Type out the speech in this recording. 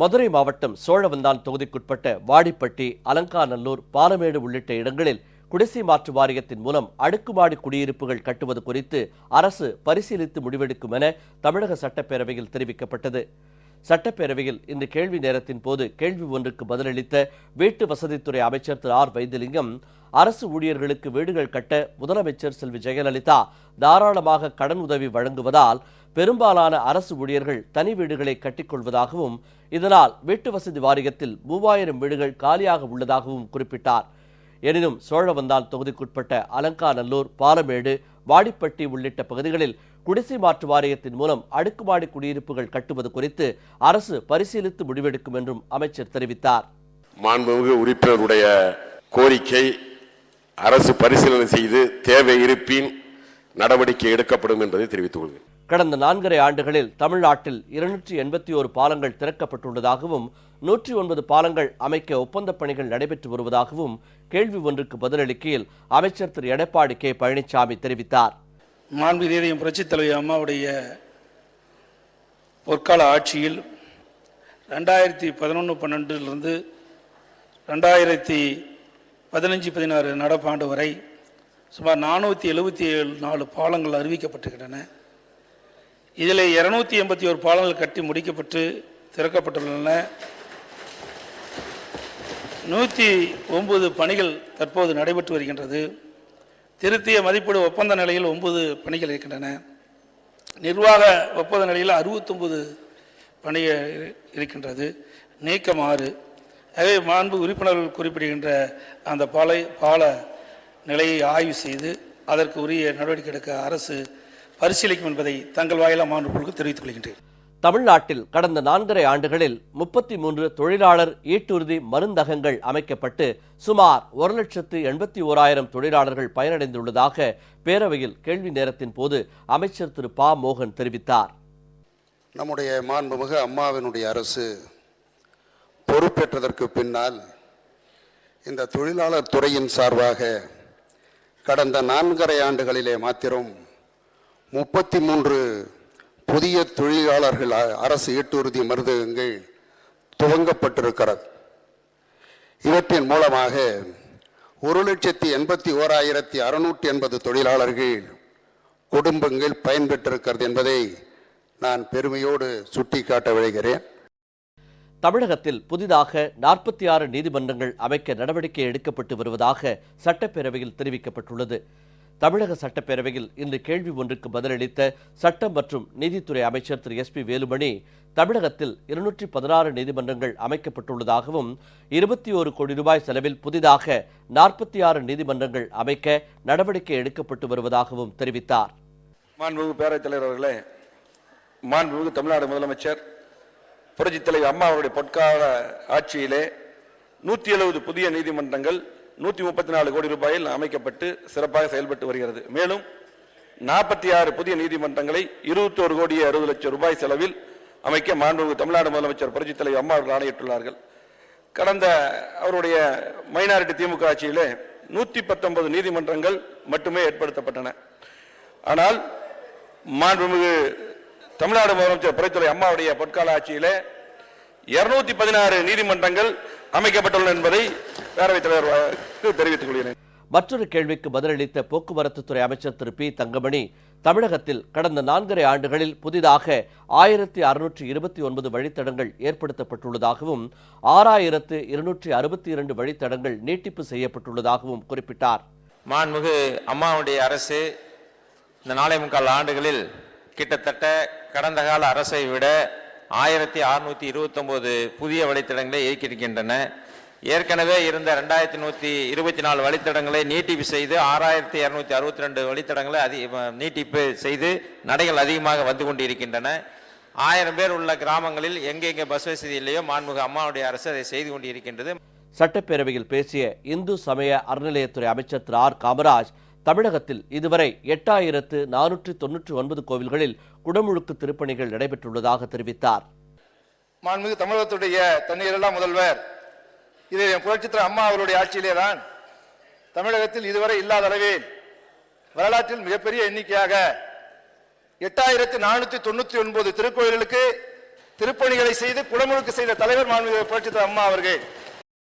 மதுரை மாவட்டம் சோழவந்தான் தொகுதிக்குட்பட்ட வாடிப்பட்டி அலங்காநல்லூர் பாலமேடு உள்ளிட்ட இடங்களில் குடிசை மாற்று வாரியத்தின் மூலம் அடுக்குமாடி குடியிருப்புகள் கட்டுவது குறித்து அரசு பரிசீலித்து முடிவெடுக்கும் என தமிழக சட்டப்பேரவையில் தெரிவிக்கப்பட்டது. சட்டப்பேரவையில் இந்த கேள்வி நேரத்தின் போது கேள்வி ஒன்றுக்கு பதிலளித்த வீட்டு வசதித்துறை அமைச்சர் திரு ஆர் வைத்திலிங்கம் அரசு ஊழியர்களுக்கு வீடுகள் கட்ட முதலமைச்சர் செல்வி ஜெயலலிதா தாராளமாக கடன் உதவி வழங்குவதால் பெரும்பாலான அரசு ஊழியர்கள் தனி வீடுகளை கட்டிக்கொள்வதாகவும் இதனால் வீட்டு வசதி வாரியத்தில் மூவாயிரம் வீடுகள் காலியாக உள்ளதாகவும் குறிப்பிட்டார். எனினும் சோழவந்தால் தொகுதிக்குட்பட்ட அலங்காநல்லூர் பாலமேடு வாடிப்பட்டி உள்ளிட்ட பகுதிகளில் குடிசை மாற்று வாரியத்தின் மூலம் அடுக்குமாடி குடியிருப்புகள் கட்டுவது குறித்து அரசு பரிசீலித்து முடிவெடுக்கும் என்றும் அமைச்சர் தெரிவித்தார். மாண்புமிகு உறுப்பினருடைய கோரிக்கை அரசு பரிசீலனை செய்து தேவை இருப்பின் நடவடிக்கை எடுக்கப்படும் என்பதை தெரிவித்துக் கொள்கிறேன். கடந்த நான்கரை ஆண்டுகளில் தமிழ்நாட்டில் இருநூற்றி எண்பத்தி ஓரு பாலங்கள் திறக்கப்பட்டுள்ளதாகவும் நூற்றி ஒன்பது பாலங்கள் அமைக்க ஒப்பந்தப் பணிகள் நடைபெற்று வருவதாகவும் கேள்வி ஒன்றுக்கு பதிலளிக்கையில் அமைச்சர் திரு. எடப்பாடி கே. பழனிசாமி தெரிவித்தார். மாண்பு புரட்சித் தலைவி அம்மாவுடைய பொற்கால ஆட்சியில் ரெண்டாயிரத்தி பதினொன்று பன்னெண்டிலிருந்து ரெண்டாயிரத்தி பதினஞ்சு பதினாறு நடப்பாண்டு வரை சுமார் நானூற்றி எழுபத்தி ஏழு நாலு பாலங்கள் அறிவிக்கப்பட்டுகின்றன இதில் இருநூத்தி எண்பத்தி ஒரு பாலங்கள் கட்டி முடிக்கப்பட்டு திறக்கப்பட்டுள்ளன. நூற்றி ஒன்பது பணிகள் தற்போது நடைபெற்று வருகின்றது. திருத்திய மதிப்பீடு ஒப்பந்த நிலையில் ஒன்பது பணிகள் இருக்கின்றன. நிர்வாக ஒப்பந்த நிலையில் அறுபத்தொம்பது பணிகள் இருக்கின்றது. நீக்கம் ஆறு. ஆகவே மாண்பு உறுப்பினர்கள் குறிப்பிடுகின்ற அந்த பாலை பால நிலையை ஆய்வு செய்து அதற்கு உரிய நடவடிக்கை எடுக்க அரசு பரிசீலிக்கும் என்பதை தங்கள் வாயிலாக மாண்புகளுக்கு தெரிவித்துக் கொள்கின்றேன். தமிழ்நாட்டில் கடந்த நான்கரை ஆண்டுகளில் முப்பத்தி மூன்று தொழிலாளர் ஈட்டுறுதி மருந்தகங்கள் அமைக்கப்பட்டு சுமார் ஒரு லட்சத்து எண்பத்தி ஓராயிரம் தொழிலாளர்கள் பயனடைந்துள்ளதாக பேரவையில் கேள்வி நேரத்தின் போது அமைச்சர் திரு பா மோகன் தெரிவித்தார். நம்முடைய மாண்புமிகு அம்மாவினுடைய அரசு பொறுப்பேற்றதற்கு பின்னால் இந்த தொழிலாளர் துறையின் சார்பாக கடந்த நான்கரை ஆண்டுகளிலே மாத்திரம் முப்பத்தி மூன்று புதிய தொழிலாளர்கள் அ- அரசு ஈட்டுறுதி மருந்தகங்கள் துவங்கப்பட்டிருக்கிறது. இவற்றின் மூலமாக ஒரு லட்சத்தி எண்பத்தி ஓராயிரத்தி அறுநூற்றி எண்பது தொழிலாளர்கள் குடும்பங்கள் பயன்பெற்றிருக்கிறது என்பதை நான் பெருமையோடு சுட்டிக்காட்ட விழைகிறேன். தமிழகத்தில் புதிதாக நாற்பத்தி ஆறு நீதிமன்றங்கள் அமைக்க நடவடிக்கை எடுக்கப்பட்டு வருவதாக சட்டப்பேரவையில் தெரிவிக்கப்பட்டுள்ளது. தமிழக சட்டப்பேரவையில் இன்று கேள்வி ஒன்றுக்கு பதிலளித்த சட்டம் மற்றும் நீதித்துறை அமைச்சர் திரு எஸ் பி வேலுமணி தமிழகத்தில் இருநூற்றி பதினாறு நீதிமன்றங்கள் அமைக்கப்பட்டுள்ளதாகவும் இருபத்தி ஒரு கோடி ரூபாய் செலவில் புதிதாக நாற்பத்தி ஆறு நீதிமன்றங்கள் அமைக்க நடவடிக்கை எடுக்கப்பட்டு வருவதாகவும் தெரிவித்தார். மாண்புமிகு பேரவைத் தலைவர் அவர்களே மாண்புமிகு தமிழ்நாடு முதலமைச்சர் புரட்சித் தலைவர் அம்மா அவருடைய பொற்கால ஆட்சியிலே நூற்றி எழுபது புதிய நீதிமன்றங்கள் நூற்றி முப்பத்தி நாலு கோடி ரூபாயில் அமைக்கப்பட்டு சிறப்பாக செயல்பட்டு வருகிறது. மேலும் நாற்பத்தி ஆறு புதிய நீதிமன்றங்களை இருபத்தோரு கோடி அறுபது லட்சம் ரூபாய் செலவில் அமைக்க மாண்புமிகு தமிழ்நாடு முதலமைச்சர் புரட்சித் தலைவர் அம்மா அவர்கள் ஆணையிட்டுள்ளார்கள். கடந்த அவருடைய மைனாரிட்டி திமுக ஆட்சியிலே நூற்றி பத்தொன்பது நீதிமன்றங்கள் மட்டுமே ஏற்படுத்தப்பட்டன. ஆனால் மாண்புமிகு தமிழ்நாடு முதலமைச்சர் புரட்சித்துறை அம்மாவுடைய பொற்கால ஆட்சியிலே இருநூத்தி பதினாறு நீதிமன்றங்கள் அமைக்கப்பட்டுள்ளன என்பதை பேரவைத் தலைவருக்கு தெரிவித்துக் கொள்கிறேன். மற்றொரு கேள்விக்கு பதிலளித்த போக்குவரத்துத்துறை அமைச்சர் திரு பி தங்கமணி தமிழகத்தில் கடந்த நான்கரை ஆண்டுகளில் புதிதாக ஆயிரத்தி அறுநூற்றி இருபத்தி ஒன்பது வழித்தடங்கள் ஏற்படுத்தப்பட்டுள்ளதாகவும் ஆறாயிரத்து இருநூற்றி அறுபத்தி இரண்டு வழித்தடங்கள் நீட்டிப்பு செய்யப்பட்டுள்ளதாகவும் குறிப்பிட்டார். மாண்புமிகு அம்மாவுடைய அரசு இந்த நாளை முக்கால் ஆண்டுகளில் கிட்டத்தட்ட கடந்த கால அரசை விட ஆயிரத்தி அறுநூத்தி இருபத்தொன்பது புதிய வழித்தடங்களை இயக்கியிருக்கின்றன. ஏற்கனவே இருந்த ரெண்டாயிரத்தி நூற்றி இருபத்தி நாலு வழித்தடங்களை நீட்டிப்பு செய்து ஆறாயிரத்தி இரநூத்தி அறுபத்தி ரெண்டு வழித்தடங்களை அதி நீட்டிப்பு செய்து நடைகள் அதிகமாக வந்து கொண்டிருக்கின்றன. ஆயிரம் பேர் உள்ள கிராமங்களில் எங்கெங்கே பஸ் வசதி இல்லையோ மாண்புக அம்மாவுடைய அரசு அதை செய்து கொண்டிருக்கின்றது. சட்டப்பேரவையில் பேசிய இந்து சமய அறநிலையத்துறை அமைச்சர் திரு ஆர் காமராஜ் தமிழகத்தில் இதுவரை எட்டாயிரத்து நானூற்றி தொன்னூற்றி ஒன்பது கோவில்களில் குடமுழுக்கு திருப்பணிகள் நடைபெற்றுள்ளதாக தெரிவித்தார். மாண்புமிகு தமிழகத்துடைய தண்ணீரெல்லாம் முதல்வர் இது புரட்சித்திர அம்மா அவருடைய ஆட்சியிலே தான் தமிழகத்தில் இதுவரை இல்லாத அளவில் வரலாற்றில் மிகப்பெரிய எண்ணிக்கையாக எட்டாயிரத்தி நானூத்தி தொண்ணூத்தி ஒன்பது திருக்கோயில்களுக்கு திருப்பணிகளை செய்து குடமுழுக்கு செய்த தலைவர் மாண்புமிகு புரட்சித்திர அம்மா அவர்கள்